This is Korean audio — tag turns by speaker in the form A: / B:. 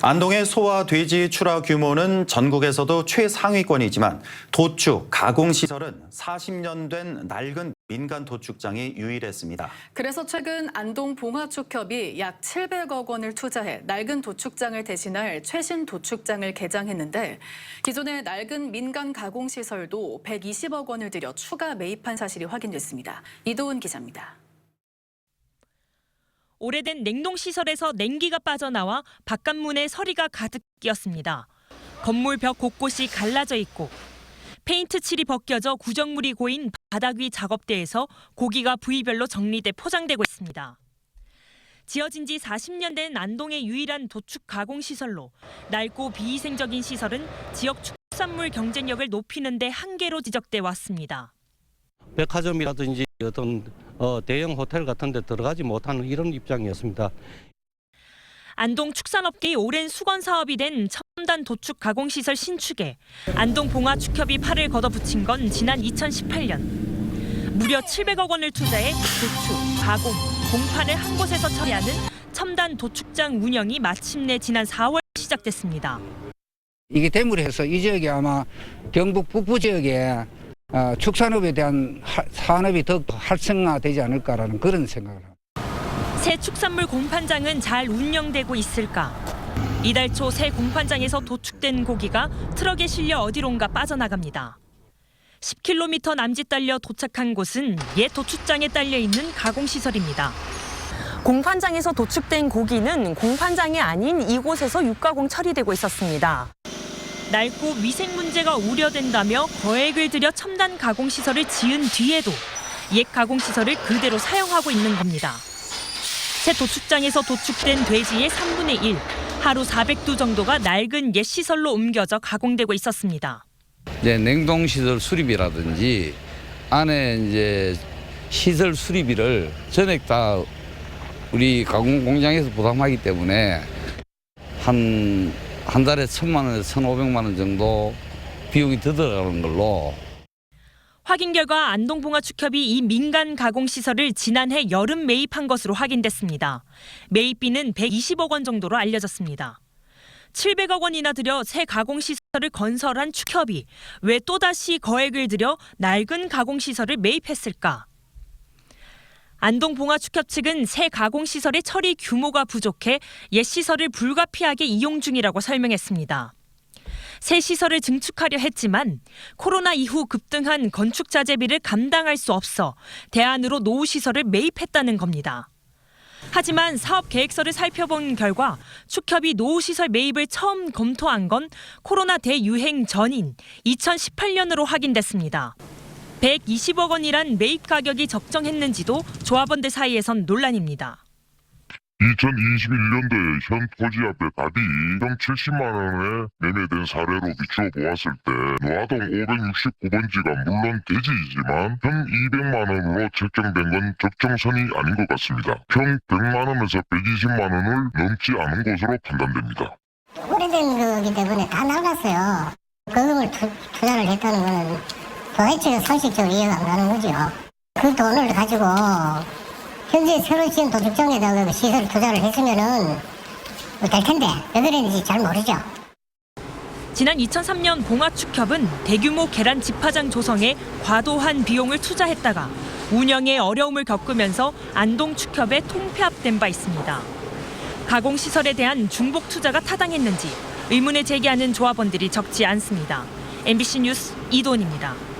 A: 안동의 소와 돼지 출하 규모는 전국에서도 최상위권이지만 도축, 가공시설은 40년 된 낡은 민간 도축장이 유일했습니다.
B: 그래서 최근 안동 봉화축협이 약 700억 원을 투자해 낡은 도축장을 대신할 최신 도축장을 개장했는데 기존의 낡은 민간 가공시설도 120억 원을 들여 추가 매입한 사실이 확인됐습니다. 이도훈 기자입니다.
C: 오래된 냉동시설에서 냉기가 빠져나와 바깥문에 서리가 가득 끼었습니다. 건물 벽 곳곳이 갈라져 있고 페인트 칠이 벗겨져 구정물이 고인 바닥 위 작업대에서 고기가 부위별로 정리돼 포장되고 있습니다. 지어진 지 40년 된 안동의 유일한 도축 가공 시설로 낡고 비위생적인 시설은 지역 축산물 경쟁력을 높이는 데 한계로 지적돼 왔습니다.
D: 백화점이라든지 어떤 어, 대형 호텔 같은 데 들어가지 못하는 이런 입장이었습니다.
C: 안동 축산업계의 오랜 수건 사업이 된 첨단 도축 가공 시설 신축에 안동 봉화 축협이 팔을 걷어붙인 건 지난 2018년. 무려 700억 원을 투자해 도축, 가공, 공판을 한 곳에서 처리하는 첨단 도축장 운영이 마침내 지난 4월 시작됐습니다.
E: 이게 대물해서 이 지역이 아마 경북 북부 지역에 어, 축산업에 대한 하- 산업이 더 활성화되지 않을까라는 그런 생각을 합니다.
C: 새 축산물 공판장은 잘 운영되고 있을까? 이달 초 새 공판장에서 도축된 고기가 트럭에 실려 어디론가 빠져나갑니다. 10km 남짓 달려 도착한 곳은 옛 도축장에 딸려 있는 가공시설입니다.
F: 공판장에서 도축된 고기는 공판장이 아닌 이곳에서 육가공 처리되고 있었습니다.
C: 낡고 위생 문제가 우려된다며 거액을 들여 첨단 가공 시설을 지은 뒤에도 옛 가공 시설을 그대로 사용하고 있는 겁니다. 새 도축장에서 도축된 돼지의 3분의 1, 하루 400두 정도가 낡은 옛 시설로 옮겨져 가공되고 있었습니다.
G: 이제 냉동 시설 수리비라든지 안에 이제 시설 수리비를 전액 다 우리 가공 공장에서 부담하기 때문에 한, 한 달에 천만 원에서 천오백만 원 정도 비용이 더 들어가는 걸로
C: 확인 결과 안동봉화 축협이 이 민간 가공 시설을 지난해 여름 매입한 것으로 확인됐습니다. 매입비는 120억 원 정도로 알려졌습니다. 700억 원이나 들여 새 가공 시설을 건설한 축협이 왜 또다시 거액을 들여 낡은 가공 시설을 매입했을까? 안동 봉화축협 측은 새 가공시설의 처리 규모가 부족해 옛 시설을 불가피하게 이용 중이라고 설명했습니다. 새 시설을 증축하려 했지만 코로나 이후 급등한 건축 자재비를 감당할 수 없어 대안으로 노후 시설을 매입했다는 겁니다. 하지만 사업 계획서를 살펴본 결과 축협이 노후 시설 매입을 처음 검토한 건 코로나 대유행 전인 2018년으로 확인됐습니다. 120억 원이란 매입 가격이 적정했는지도 조합원들 사이에선 논란입니다.
H: 2021년도에 현 토지압의 답이 270만 원에 매매된 사례로 비추어 보았을 때 노아동 569번지가 물론 대지이지만 현 200만 원으로 책정된 건 적정선이 아닌 것 같습니다. 평 100만 원에서 120만 원을 넘지 않은 것으로 판단됩니다.
I: 오래된 거기 때문에 다 낡았어요. 그 돈을 투, 투자를 했다는 거는 도대체 상식적으로 이해가 안 가는 거죠. 그 돈을 가지고 현재 새로 지은 도축장에다가 시설 투자를 했으면은 뭐될 텐데 왜 그랬는지 잘 모르죠.
C: 지난 2003년 봉화축협은 대규모 계란 집화장 조성에 과도한 비용을 투자했다가 운영에 어려움을 겪으면서 안동축협에 통폐합된 바 있습니다. 가공시설에 대한 중복 투자가 타당했는지 의문을 제기하는 조합원들이 적지 않습니다. MBC 뉴스 이돈입니다.